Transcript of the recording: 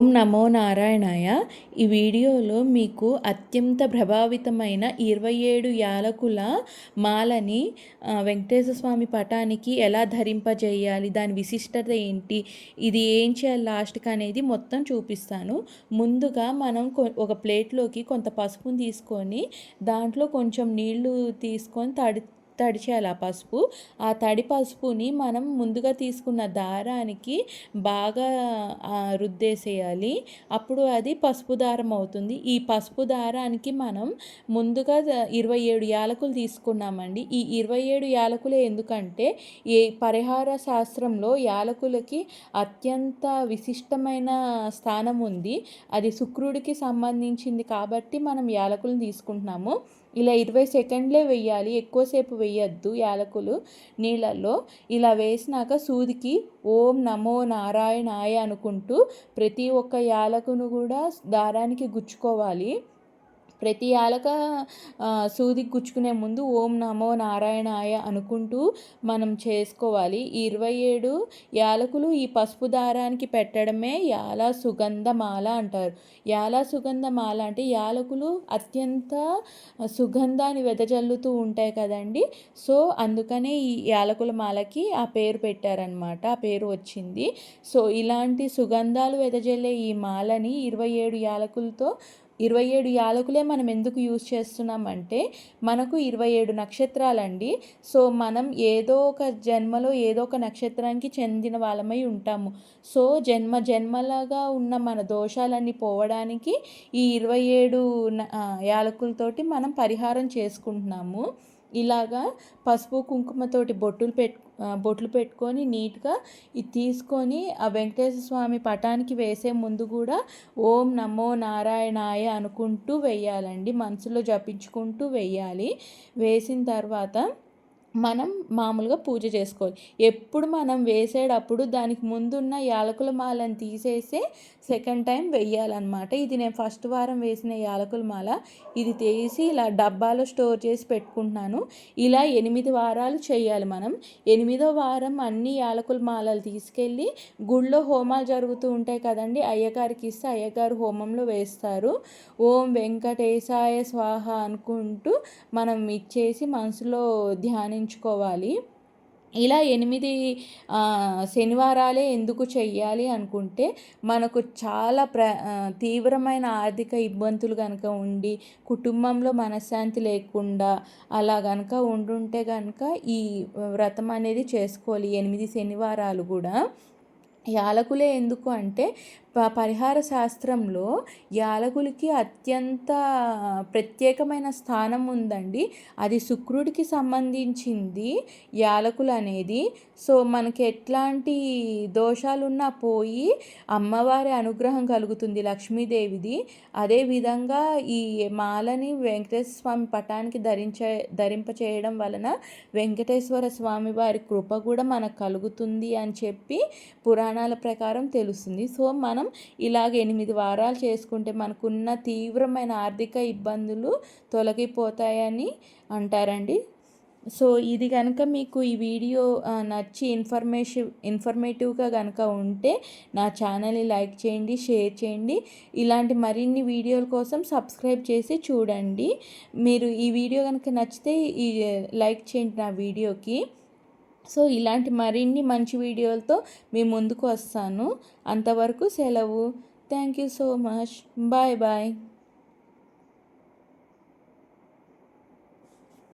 ఓం నమో నారాయణాయ. ఈ వీడియోలో మీకు అత్యంత ప్రభావితమైన ఇరవై ఏడు యాలకుల మాలని వెంకటేశ్వర స్వామి పటానికి ఎలా ధరింపజేయాలి దాని విశిష్టత ఏంటి ఇది ఏం చేయాలి లాస్ట్కి అనేది మొత్తం చూపిస్తాను. ముందుగా మనం ఒక ప్లేట్లోకి కొంత పసుపుని తీసుకొని దాంట్లో కొంచెం నీళ్ళు తీసుకొని తడి తడిచేయాలి ఆ పసుపు. ఆ తడి పసుపుని మనం ముందుగా తీసుకున్న దారానికి బాగా రుద్దేసేయాలి. అప్పుడు అది పసుపు దారం అవుతుంది. ఈ పసుపు దారానికి మనం ముందుగా ఇరవై ఏడు యాలకులు తీసుకున్నామండి. ఈ ఇరవై ఏడు యాలకులే ఎందుకంటే ఈ పరిహార శాస్త్రంలో యాలకులకి అత్యంత విశిష్టమైన స్థానం ఉంది. అది శుక్రుడికి సంబంధించింది కాబట్టి మనం యాలకులను తీసుకుంటున్నాము. ఇలా ఇరవై సెకండ్లే వెయ్యాలి. ఎక్కువసేపు వేయద్దు యాలకులు నీళ్ళల్లో. ఇలా వేసినాక సూదికి ఓం నమో నారాయణాయ అనుకుంటూ ప్రతి ఒక్క యాలకును కూడా దారానికి గుచ్చుకోవాలి. ప్రతి యాలక సూది గుచ్చుకునే ముందు ఓం నమో నారాయణాయ అనుకుంటూ మనం చేసుకోవాలి. ఈ ఇరవై ఏడు యాలకులు ఈ పసుపు దారానికి పెట్టడమే యాల సుగంధమాల అంటారు. యాల సుగంధమాల అంటే యాలకులు అత్యంత సుగంధాన్ని వెదజల్లుతూ ఉంటాయి కదండి. సో అందుకనే ఈ యాలకుల మాలకి ఆ పేరు పెట్టారనమాట ఆ పేరు వచ్చింది. సో ఇలాంటి సుగంధాలు వెదజల్లే ఈ మాలని ఇరవై ఏడు యాలకులతో ఇరవై ఏడు యాలకులే మనం ఎందుకు యూజ్ చేస్తున్నామంటే మనకు ఇరవై ఏడు నక్షత్రాలండి. సో మనం ఏదో ఒక జన్మలో ఏదో ఒక నక్షత్రానికి చెందిన వాళ్ళమై ఉంటాము. సో జన్మ జన్మలాగా ఉన్న మన దోషాలన్నీ పోవడానికి ఈ ఇరవై ఏడు యాలకులతోటి మనం పరిహారం చేసుకుంటున్నాము. ఇలాగా పసుపు కుంకుమతోటి బొట్టులు పెట్టు బొట్లు పెట్టుకొని నీట్గా ఇది తీసుకొని ఆ వెంకటేశ్వర స్వామి పటానికి వేసే ముందు కూడా ఓం నమో నారాయణాయ అనుకుంటూ వెయ్యాలండి మనసులో జపించుకుంటూ వెయ్యాలి వేసిన తర్వాత మనం మామూలుగా పూజ చేసుకోవాలి. ఎప్పుడు మనం వేసేటప్పుడు దానికి ముందున్న యాలకుల మాలను తీసేసే సెకండ్ టైం వెయ్యాలన్నమాట ఇది నేను ఫస్ట్ వారం వేసిన యాలకుల మాల. ఇది తీసి ఇలా డబ్బాలో స్టోర్ చేసి పెట్టుకుంటున్నాను. ఇలా ఎనిమిది వారాలు చేయాలి మనం. ఎనిమిదో వారం అన్ని యాలకుల మాలలు తీసుకెళ్ళి గుళ్ళో హోమాలు జరుగుతూ ఉంటాయి కదండి అయ్యగారికి ఇస్తే అయ్యగారు హోమంలో వేస్తారు. ఓం వెంకటేశాయ స్వాహ అనుకుంటూ మనం ఇచ్చేసి మనసులో ధ్యాని నిర్ణయించుకోవాలి ఇలా ఎనిమిది శనివారాలే ఎందుకు చెయ్యాలి అనుకుంటే మనకు చాలా ప్ర తీవ్రమైన ఆర్థిక ఇబ్బందులు కనుక ఉండి కుటుంబంలో మనశ్శాంతి లేకుండా అలా కనుక ఉండుంటే కనుక ఈ వ్రతం అనేది చేసుకోవాలి. ఎనిమిది శనివారాలు కూడా. యాలకులే ఎందుకు అంటే పరిహార శాస్త్రంలో యాలకులకి అత్యంత ప్రత్యేకమైన స్థానం ఉందండి. అది శుక్రుడికి సంబంధించింది యాలకులు అనేది సో మనకి ఎట్లాంటి దోషాలున్నా పోయి అమ్మవారి అనుగ్రహం కలుగుతుంది లక్ష్మీదేవిది. అదేవిధంగా ఈ మాలని వెంకటేశ్వర స్వామి పటానికి ధరించే ధరింప చేయడం వలన వెంకటేశ్వర స్వామి వారి కృప కూడా మనకు కలుగుతుంది అని చెప్పి పురాణాల ప్రకారం తెలుస్తుంది. సో మనం మనం ఇలాగ ఎనిమిది వారాలు చేసుకుంటే మనకున్న తీవ్రమైన ఆర్థిక ఇబ్బందులు తొలగిపోతాయని అంటారండి. సో ఇది కనుక మీకు ఈ వీడియో నచ్చి ఇన్ఫర్మేషన్ ఇన్ఫర్మేటివ్గా కనుక ఉంటే నా ఛానల్ని లైక్ చేయండి షేర్ చేయండి. ఇలాంటి మరిన్ని వీడియోల కోసం సబ్స్క్రైబ్ చేసి చూడండి. మీరు ఈ వీడియో కనుక నచ్చితే ఈ లైక్ చేయండి నా వీడియోకి. సో ఇలాంటి మరిన్ని మంచి వీడియోలతో మీ ముందుకు వస్తాను. అంతవరకు సెలవు. Thank you so much. Bye bye.